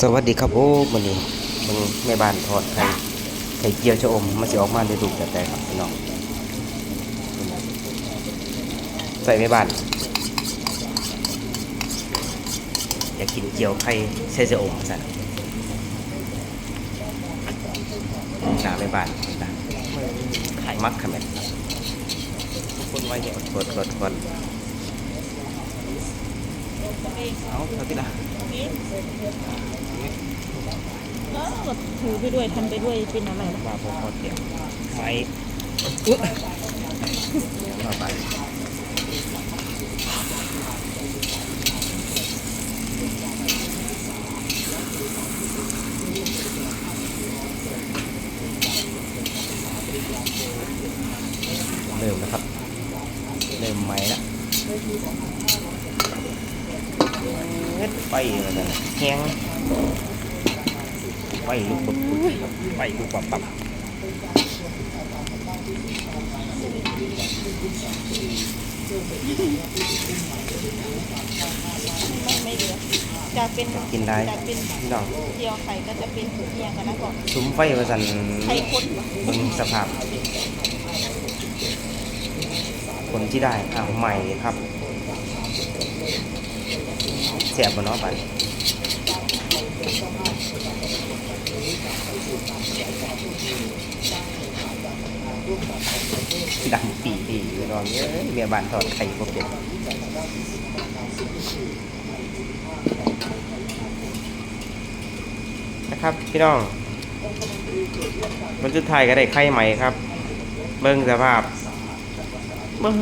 สวัสดีครับโอ้มันนี้มึงแม่บ้านทอดไข่ไข่เจียวชะอมมันสิออกมาในรูปแบบใดครับพี่น้องใส่แม่บ้านอยากกินเจียวไข่ใส่ชะอมสั่นหน้าแม่บ้านนะขายมักขมิ้นคนไว้เนี่ยกดกดกด เอาเท่าที่ะเออแบบถือไปด้วยทำไปด้วยเป็นอะไรล่ะว่าพอพอเตรียมไข่อุ๊ยมาไปเริ่มแล้วครับ เริ่มไหมแล้ว ฮ็ดไฟแล้วนะแห้งไฟลุกบบไฟลุกปับปับไม่ไม่เหลือจากเป็นกินได้จากเป็นพี่น้องเจียวไข่ก็จะเป็นเมียกันนะก่อนซุ้มไฟว่าสันไข่ข้นเหรอเบิ่งสภาพคนที่ได้อ้าวใหม่ครับ เสียบบนเนาะไปดังปีดีน้องเอ้ยเมียบ้านทอดไข่บ่เป็นนะครับพี่น้องมันสุดท้ายก็ได้ไข่ใหม่ครับ เบิ่งสภาพเบิ่ง